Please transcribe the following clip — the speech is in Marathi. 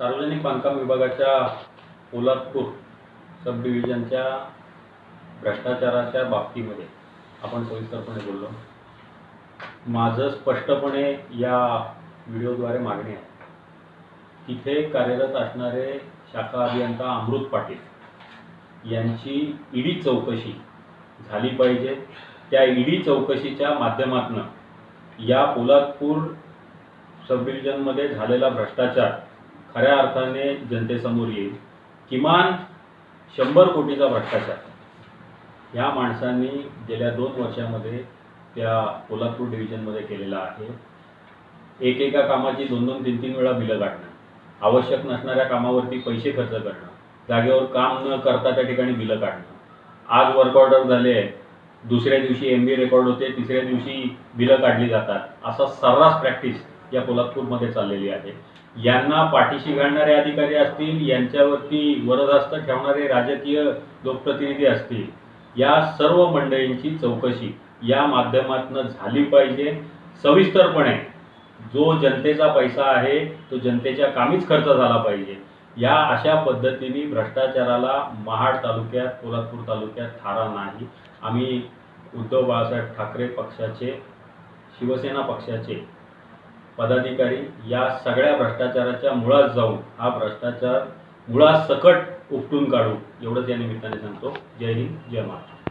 सार्वजनिक बांधकाम विभागाच्या पोलादपूर सब डिव्हिजनच्या भ्रष्टाचाराच्या बाबतीमध्ये आपण सविस्तरपणे बोललो. माझं स्पष्टपणे या व्हिडिओद्वारे मागणी आहे. तिथे कार्यरत असणारे शाखा अभियंता अमृत पाटील यांची ईडी चौकशी झाली पाहिजे. त्या ईडी चौकशीच्या माध्यमातून या पोलादपूर सब डिव्हिजनमध्ये झालेला भ्रष्टाचार खऱ्या अर्थाने जनतेसमोर येईल. किमान शंभर कोटीचा भ्रष्टाचार. ह्या माणसांनी गेल्या दोन वर्षामध्ये त्या कोल्हापूर डिव्हिजनमध्ये केलेला आहे. एकेका कामाची दोन दोन तीन तीन वेळा बिलं काढणं. आवश्यक नसणाऱ्या कामावरती पैसे खर्च करणं. जागेवर काम न करता त्या ठिकाणी बिलं काढणं. आज वर्क ऑर्डर झाले आहे दुसऱ्या दिवशी एम बी रेकॉर्ड होते. तिसऱ्या दिवशी बिलं काढली जातात. असा सर्रास प्रॅक्टिस या कोल्हापूरमध्ये चाललेली आहे. यांना पाठीशी घालणारे अधिकारी असतील यांच्यावरती वरदास्त ठेवणारे राजकीय लोकप्रतिनिधी असतील या सर्व मंडळींची चौकशी या माध्यमातून झाली पाहिजे. सविस्तरपणे जो जनतेचा पैसा आहे तो जनतेच्या कामीच खर्च झाला पाहिजे. या अशा पद्धतीने भ्रष्टाचाराला महाड तालुक्यात कोल्हापूर तालुक्यात थारा नाही. आम्ही उद्धव बाळासाहेब ठाकरे पक्षाचे शिवसेना पक्षाचे पदाधिकारी या सगळ्या भ्रष्टाचाराच्या मुळात जाऊन हा भ्रष्टाचार मुळात सकट उपटून काढू एवढंच या निमित्ताने सांगतो. जय हिंद जय महाराष्ट्र.